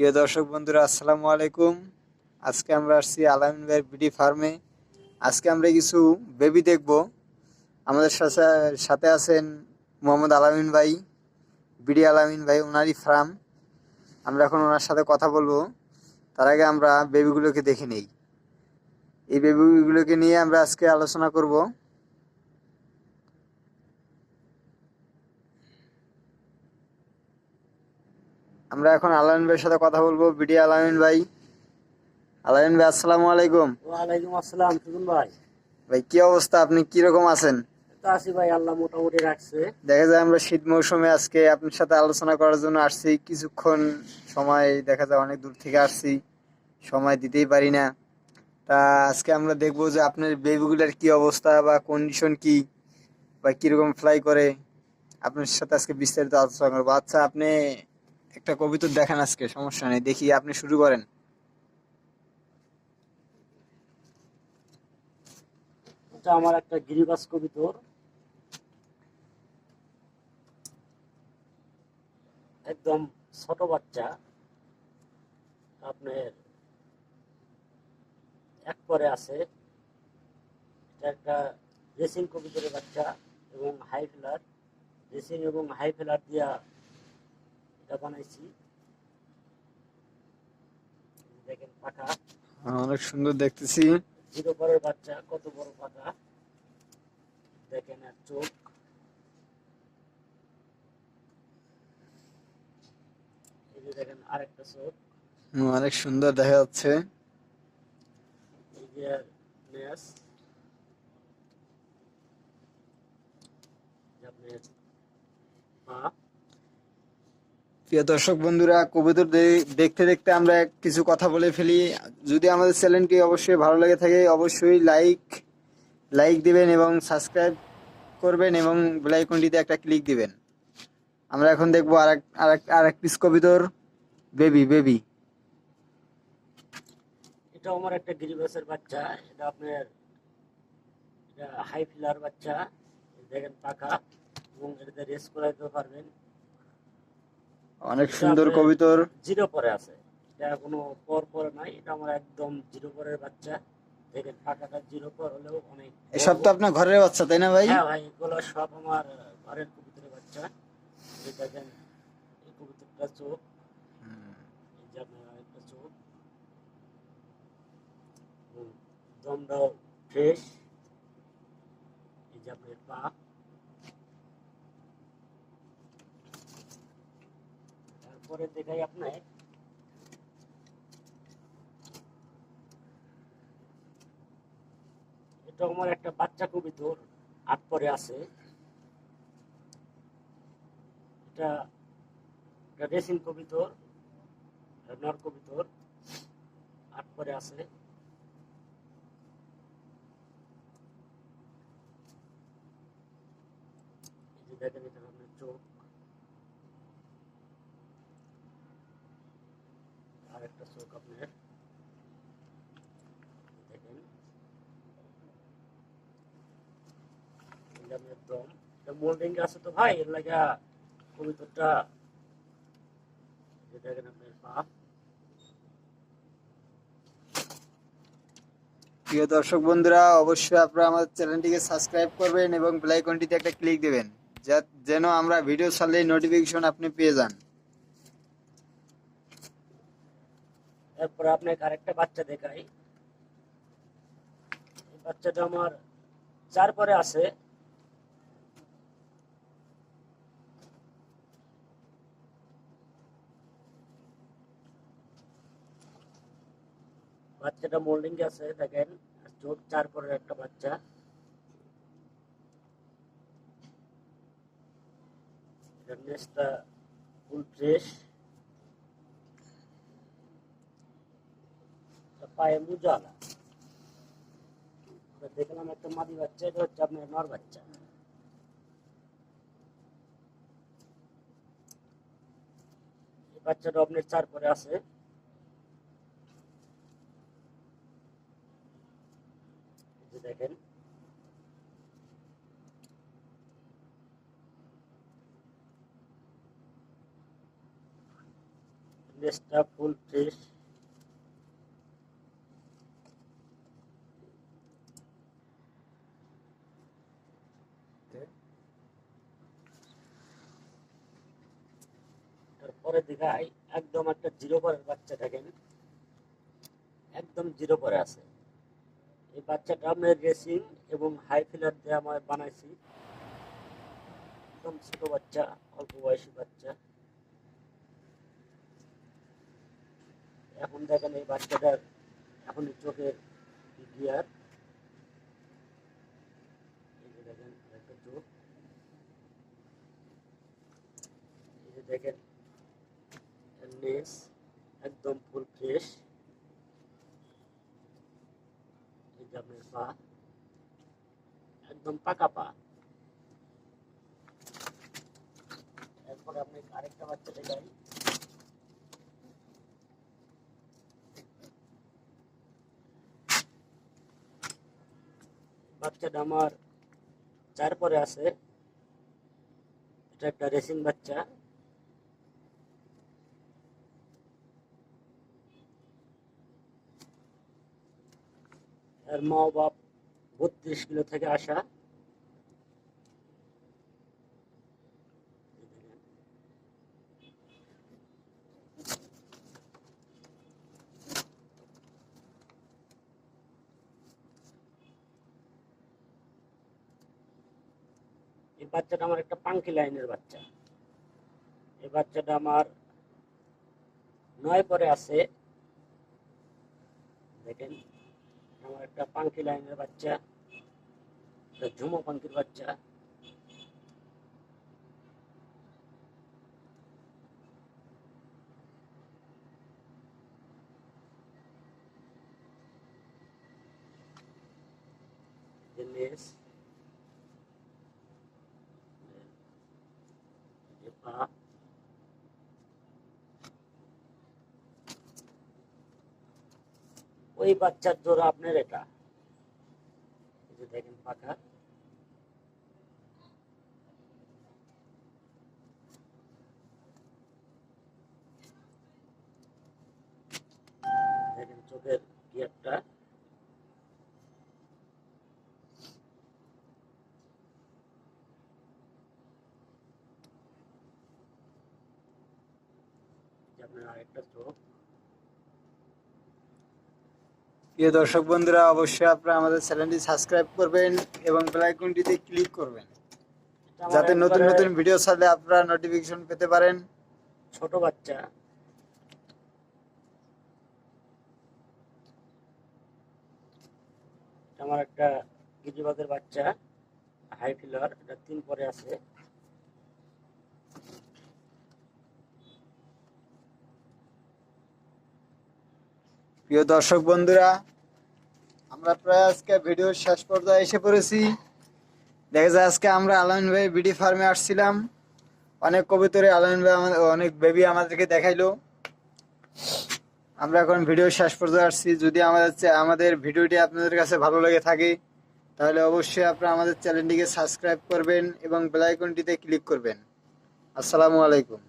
প্রিয় দর্শক বন্ধুরা, আসসালামু আলাইকুম। আজকে আমরা আসছি আলামিন ভাইয়ের বিডি ফার্মে। আজকে আমরা কিছু বেবি দেখব। আমাদের সাথে সাথে আছেন মোহাম্মদ আলামিন ভাই, বিডি আলামিন ভাই ওনারই ফার্ম। আমরা এখন ওনার সাথে কথা বলব। তার আগে আমরা বেবিগুলোকে দেখে নেই। এই বেবিগুলোকে নিয়ে আমরা আজকে আলোচনা করব। আমরা এখন আলামিন ভাইয়ের সাথে কথা বলব। বিডি আলামিন ভাই। আলামিন ভাই আসসালামু আলাইকুম। ওয়ালাইকুম আসসালাম সুজন ভাই। ভাই কি অবস্থা? আপনি কি রকম আছেন আছি ভাই আল্লাহ মোটামুটি রাখছে। দেখা যায় আমরা শীত মৌসুমে আজকে আপনার সাথে আলোচনা করার জন্য আসছি। কিছুক্ষণ সময় দেখা যায় অনেক দূর থেকে আসছি। সময় দিতেই পারি না। তা আজকে আমরা দেখব যে আপনার বেবিগুলোর কি অবস্থা বা কন্ডিশন কি বা কীরকম ফ্লাই করে। আপনার সাথে আজকে বিস্তারিত আলোচনা করব। আচ্ছা আপনি একটা কবিতর দেখান আজকে, সমস্যা নেই, দেখি আপনি শুরু করেন। এটা আমার একটা গিরিবাস কবিতর একদম ছোট বাচ্চা। আপনার এক পরে আছে। এটা একটা রেসিং কবিতরের বাচ্চা এবং হাই ফেলার রেসিং এবং হাই ফেলার দিয়া এটা বানাইছি। দেখেন পাখা। অনেক সুন্দর দেখতেছি। জিরো পরের বাচ্চা কত বড় পাতা দেখেন আর চোখ। এই যে দেখেন আরেকটা চোখ। অনেক সুন্দর দেখা যাচ্ছে। এই যে পা প্রিয় দর্শক বন্ধুরা, কবুতর দেখতে দেখতে আমরা কিছু কথা বলে ফেলি। যদি আমাদের চ্যানেলটি অবশ্যই ভালো লাগে থাকে, অবশ্যই লাইক লাইক দিবেন এবং সাবস্ক্রাইব করবেন এবং বেলাইকনটিতে একটা ক্লিক দিবেন। আমরা এখন দেখব আরেক আরেক পিস কবিতর, বেবি বেবি। এটা আমার একটা গিরিবাসের বাচ্চা, এটা আপনার হাই ফিলার বাচ্চা। দেখেন পাখা, এবং এটাতে রেস করাইতে পারবেন। অনেক সুন্দর কবিতর। জিরো পরে আছে। এটা কোনো পর পরে নাই এটা আমার একদম জিরো পরের বাচ্চা। দেখেন পাকাটা জিরো পর হলেও অনেক এসব তো আপনার ঘরের বাচ্চা তাই না ভাই? হ্যাঁ ভাই এগুলো সব আমার ঘরের কবুতরের বাচ্চা। এই দেখেন এই কবুতরটা চোখ। এই যে আপনার আরেকটা চোখ। দমটাও ফ্রেশ এই যে আপনার পা। তারপরে দেখাই আপনার। এটা আমার একটা বাচ্চা কবিতর আট পরে আছে। এটা এটা রেসিং কবিতর, নর কবিতর আট পরে আছে। দেখেন এটা আপনার চোখ। আর একটা চোখ আপনার দেখেন। মোল্ডিং আছে তো ভাই, এর কবিতরটা দেখেন আপনার পা। প্রিয় দর্শক বন্ধুরা, অবশ্যই আপনারা আমাদের চ্যানেলটিকে সাবস্ক্রাইব করবেন এবং বেলাইকনটিতে একটা ক্লিক দেবেন যেন আমরা ভিডিও ছাড়লে নোটিফিকেশন আপনি পেয়ে যান। এরপরে আপনাকে আরেকটা বাচ্চা দেখাই। এই বাচ্চাটা আমার চার পরে আছে। বাচ্চাটা মোল্ডিং আছে, দেখেন, চোখ চার পরের একটা বাচ্চা। নেসটা ফুল ফ্রেশ পায়ে মুজালা আমরা দেখলাম একটা মাদি বাচ্চা এটা হচ্ছে আপনার নর বাচ্চা এই বাচ্চাটা আপনার চার পরে আছে এই যে দেখেন লেজটা ফুল ফ্রেশ তারপরে দেখাই একদম একটা জিরো পরের বাচ্চা দেখেন একদম জিরো পরে আছে। এই বাচ্চাটা আমি রেসিং এবং হাই ফিলার দিয়ে আমার বানাইছি। একদম ছোট বাচ্চা, অল্প বয়সী বাচ্চা। এখন দেখেন এই বাচ্চাটার এখন চোখের গিয়ার দেখেন একটা চোখ। দেখেন লেজ একদম ফুল ফ্রেশ। এই পা। একদম পাকা পা। এরপরে আপনি আরেকটা বাচ্চা দেখাই। বাচ্চাটা আমার চার পরে আছে। এটা একটা রেসিং বাচ্চা। এর মা বাপ বত্রিশ কিলো থেকে আসা। এই বাচ্চাটা আমার একটা পাঙ্কি লাইনের বাচ্চা। এই বাচ্চাটা আমার নয় পরে আছে। দেখেন। আমার একটা পাঙ্কি লাইনের বাচ্চা একটা ঝুমো পাঙ্কির বাচ্চা যে লেজ যে পা ওই বাচ্চার জোড়া আপনার এটা। এই যে দেখেন পাখা। দেখেন চোখের গিয়ারটা এই যে আপনার আরেকটা চোখ। প্রিয় দর্শক বন্ধুরা অবশ্যই আপনারা আমাদের চ্যানেলটি সাবস্ক্রাইব করবেন এবং বেল আইকনটিতে ক্লিক করবেন। যাতে নতুন নতুন ভিডিও ছাড়লে আপনারা নোটিফিকেশন পেতে পারেন। ছোট বাচ্চা। আমার একটা গিরিবাগের বাচ্চা হাই ফিলার এটা তিন পরে আছে। প্রিয় দর্শক বন্ধুরা, আমরা প্রায় আজকে ভিডিওর শেষ পর্যায়ে এসে পড়েছি। দেখা যায় আজকে আমরা আলামিন ভাই বিডি ফার্মে আসছিলাম। অনেক কবুতরে আলামিন ভাই আমাদের অনেক বেবি আমাদেরকে দেখাইলো। আমরা এখন ভিডিও শেষ পর্যায়ে আসছি। যদি আমাদের আমাদের ভিডিওটি আপনাদের কাছে ভালো লেগে থাকে, তাহলে অবশ্যই আপনারা আমাদের চ্যানেলটিকে সাবস্ক্রাইব করবেন এবং বেল আইকনটিতে ক্লিক করবেন। আসসালামু আলাইকুম।